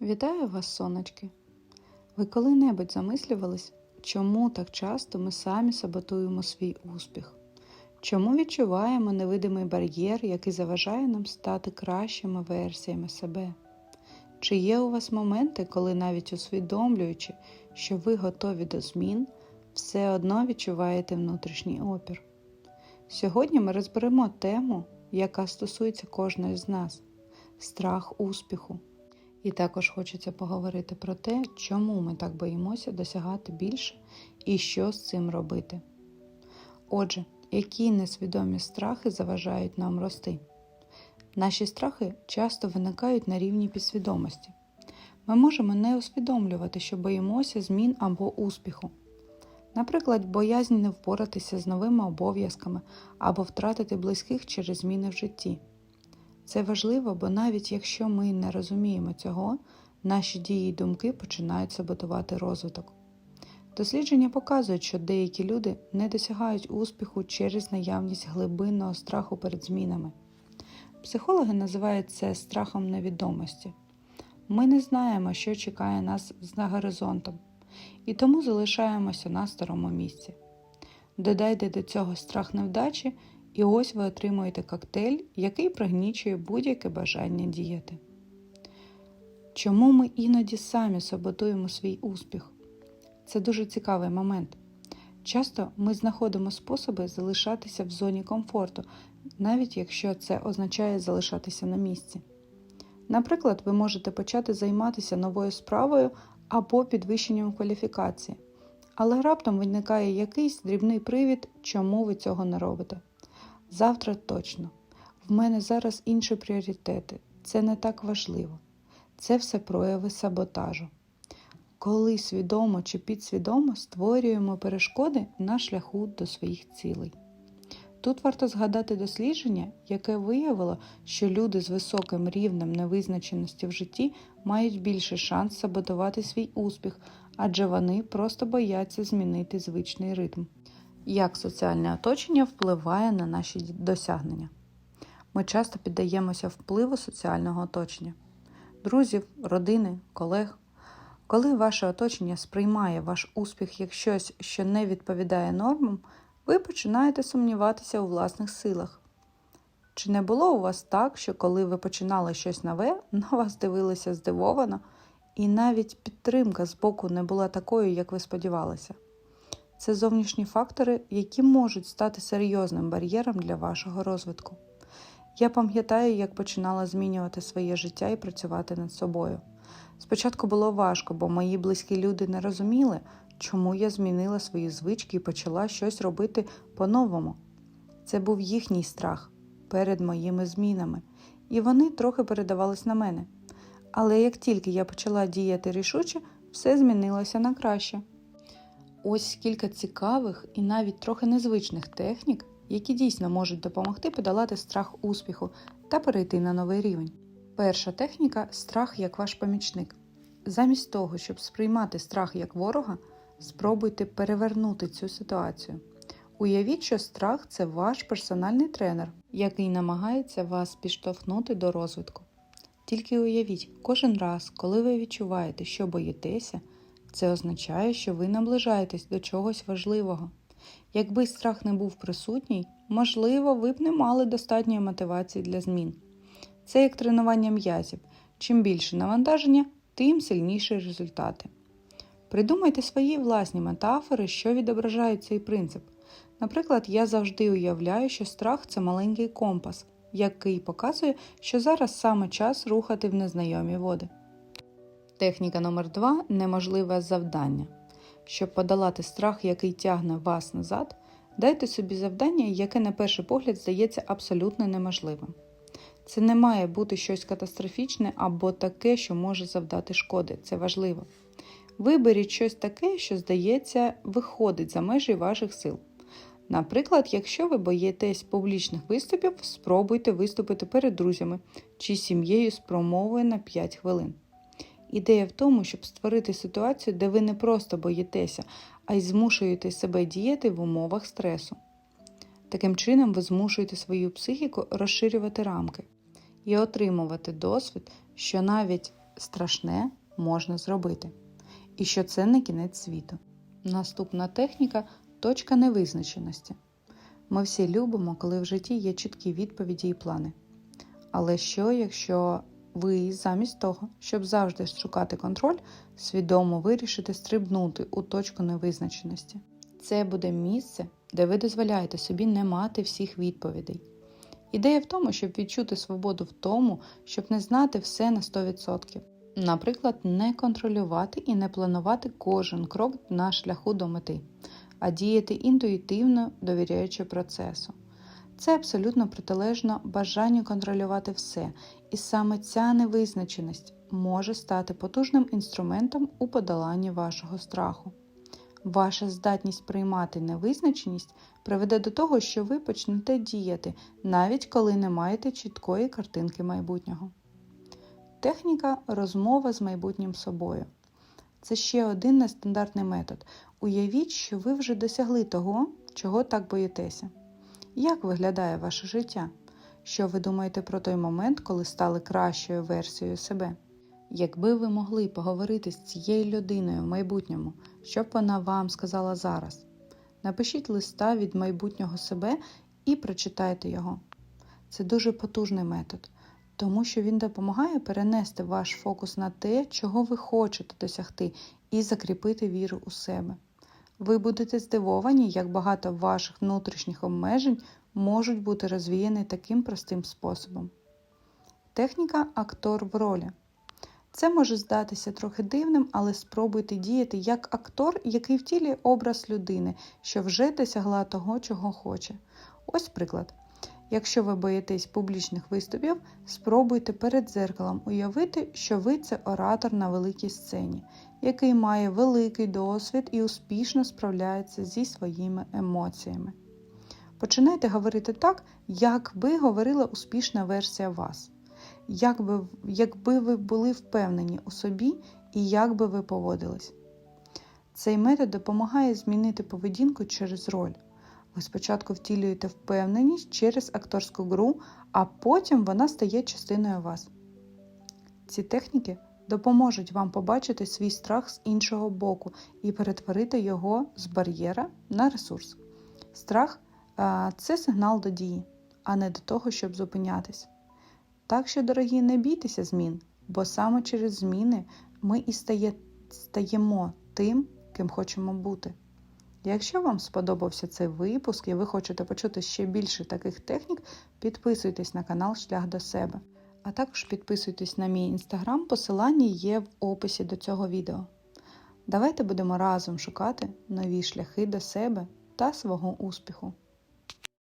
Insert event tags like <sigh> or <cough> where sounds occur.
Вітаю вас, сонечки! Ви коли-небудь замислювались, чому так часто ми самі саботуємо свій успіх? Чому відчуваємо невидимий бар'єр, який заважає нам стати кращими версіями себе? Чи є у вас моменти, коли навіть усвідомлюючи, що ви готові до змін, все одно відчуваєте внутрішній опір? Сьогодні ми розберемо тему, яка стосується кожної з нас страх успіху. І також хочеться поговорити про те, чому ми так боїмося досягати більше і що з цим робити. Отже, які несвідомі страхи заважають нам рости? Наші страхи часто виникають на рівні підсвідомості. Ми можемо не усвідомлювати, що боїмося змін або успіху. Наприклад, боязнь не впоратися з новими обов'язками або втратити близьких через зміни в житті. Це важливо, бо навіть якщо ми не розуміємо цього, наші дії й думки починають саботувати розвиток. Дослідження показують, що деякі люди не досягають успіху через наявність глибинного страху перед змінами. Психологи називають це страхом невідомості. Ми не знаємо, що чекає нас за горизонтом, і тому залишаємося на старому місці. Додайте до цього страх невдачі, і ось ви отримуєте коктейль, який пригнічує будь-яке бажання діяти. Чому ми іноді самі саботуємо свій успіх? Це дуже цікавий момент. Часто ми знаходимо способи залишатися в зоні комфорту, навіть якщо це означає залишатися на місці. Наприклад, ви можете почати займатися новою справою або підвищенням кваліфікації, але раптом виникає якийсь дрібний привід, чому ви цього не робите. Завтра точно. В мене зараз інші пріоритети. Це не так важливо. Це все прояви саботажу. Коли свідомо чи підсвідомо створюємо перешкоди на шляху до своїх цілей. Тут варто згадати дослідження, яке виявило, що люди з високим рівнем невизначеності в житті мають більший шанс саботувати свій успіх, адже вони просто бояться змінити звичний ритм. Як соціальне оточення впливає на наші досягнення? Ми часто піддаємося впливу соціального оточення, друзів, родини, колег. Коли ваше оточення сприймає ваш успіх як щось, що не відповідає нормам, ви починаєте сумніватися у власних силах. Чи не було у вас так, що коли ви починали щось нове, <laughs> на вас дивилися здивовано, і навіть підтримка з боку не була такою, як ви сподівалися? Це зовнішні фактори, які можуть стати серйозним бар'єром для вашого розвитку. Я пам'ятаю, як починала змінювати своє життя і працювати над собою. Спочатку було важко, бо мої близькі люди не розуміли, чому я змінила свої звички і почала щось робити по-новому. Це був їхній страх перед моїми змінами, і вони трохи передавались на мене. Але як тільки я почала діяти рішуче, все змінилося на краще. Ось кілька цікавих і навіть трохи незвичних технік, які дійсно можуть допомогти подолати страх успіху та перейти на новий рівень. Перша техніка страх як ваш помічник. Замість того, щоб сприймати страх як ворога, спробуйте перевернути цю ситуацію. Уявіть, що страх це ваш персональний тренер, який намагається вас підштовхнути до розвитку. Тільки уявіть, кожен раз, коли ви відчуваєте, що боїтеся, це означає, що ви наближаєтесь до чогось важливого. Якби страх не був присутній, можливо, ви б не мали достатньої мотивації для змін. Це як тренування м'язів. Чим більше навантаження, тим сильніші результати. Придумайте свої власні метафори, що відображають цей принцип. Наприклад, я завжди уявляю, що страх це маленький компас, який показує, що зараз саме час рухати в незнайомі води. Техніка номер 2 неможливе завдання. Щоб подолати страх, який тягне вас назад, дайте собі завдання, яке на перший погляд здається абсолютно неможливим. Це не має бути щось катастрофічне або таке, що може завдати шкоди. Це важливо. Виберіть щось таке, що, здається, виходить за межі ваших сил. Наприклад, якщо ви боїтесь публічних виступів, спробуйте виступити перед друзями чи сім'єю з промовою на 5 хвилин. Ідея в тому, щоб створити ситуацію, де ви не просто боїтеся, а й змушуєте себе діяти в умовах стресу. Таким чином, ви змушуєте свою психіку розширювати рамки і отримувати досвід, що навіть страшне можна зробити, і що це не кінець світу. Наступна техніка точка невизначеності. Ми всі любимо, коли в житті є чіткі відповіді і плани. Але що, якщо ви замість того, щоб завжди шукати контроль, свідомо вирішите стрибнути у точку невизначеності? Це буде місце, де ви дозволяєте собі не мати всіх відповідей. Ідея в тому, щоб відчути свободу в тому, щоб не знати все на 100%. Наприклад, не контролювати і не планувати кожен крок на шляху до мети, а діяти інтуїтивно, довіряючи процесу. Це абсолютно протилежно бажанню контролювати все, і саме ця невизначеність може стати потужним інструментом у подоланні вашого страху. Ваша здатність приймати невизначеність приведе до того, що ви почнете діяти, навіть коли не маєте чіткої картинки майбутнього. Техніка розмова з майбутнім собою. Це ще один нестандартний метод. Уявіть, що ви вже досягли того, чого так боїтеся. Як виглядає ваше життя? Що ви думаєте про той момент, коли стали кращою версією себе? Якби ви могли поговорити з цією людиною в майбутньому, що б вона вам сказала зараз? Напишіть листа від майбутнього себе і прочитайте його. Це дуже потужний метод, тому що він допомагає перенести ваш фокус на те, чого ви хочете досягти, і закріпити віру у себе. Ви будете здивовані, як багато ваших внутрішніх обмежень можуть бути розвіяні таким простим способом. Техніка актор в ролі. Це може здатися трохи дивним, але спробуйте діяти як актор, який втілює образ людини, що вже досягла того, чого хоче. Ось приклад. Якщо ви боїтесь публічних виступів, спробуйте перед дзеркалом уявити, що ви це оратор на великій сцені, який має великий досвід і успішно справляється зі своїми емоціями. Починайте говорити так, як би говорила успішна версія вас, як би, якби ви були впевнені у собі і як би ви поводились. Цей метод допомагає змінити поведінку через роль. Ви спочатку втілюєте впевненість через акторську гру, а потім вона стає частиною вас. Ці техніки допоможуть вам побачити свій страх з іншого боку і перетворити його з бар'єра на ресурс. Страх це сигнал до дії, а не до того, щоб зупинятись. Так що, дорогі, не бійтеся змін, бо саме через зміни ми і стає, стаємо тим, ким хочемо бути. Якщо вам сподобався цей випуск і ви хочете почути ще більше таких технік, підписуйтесь на канал Шлях до себе. А також підписуйтесь на мій інстаграм, посилання є в описі до цього відео. Давайте будемо разом шукати нові шляхи до себе та свого успіху.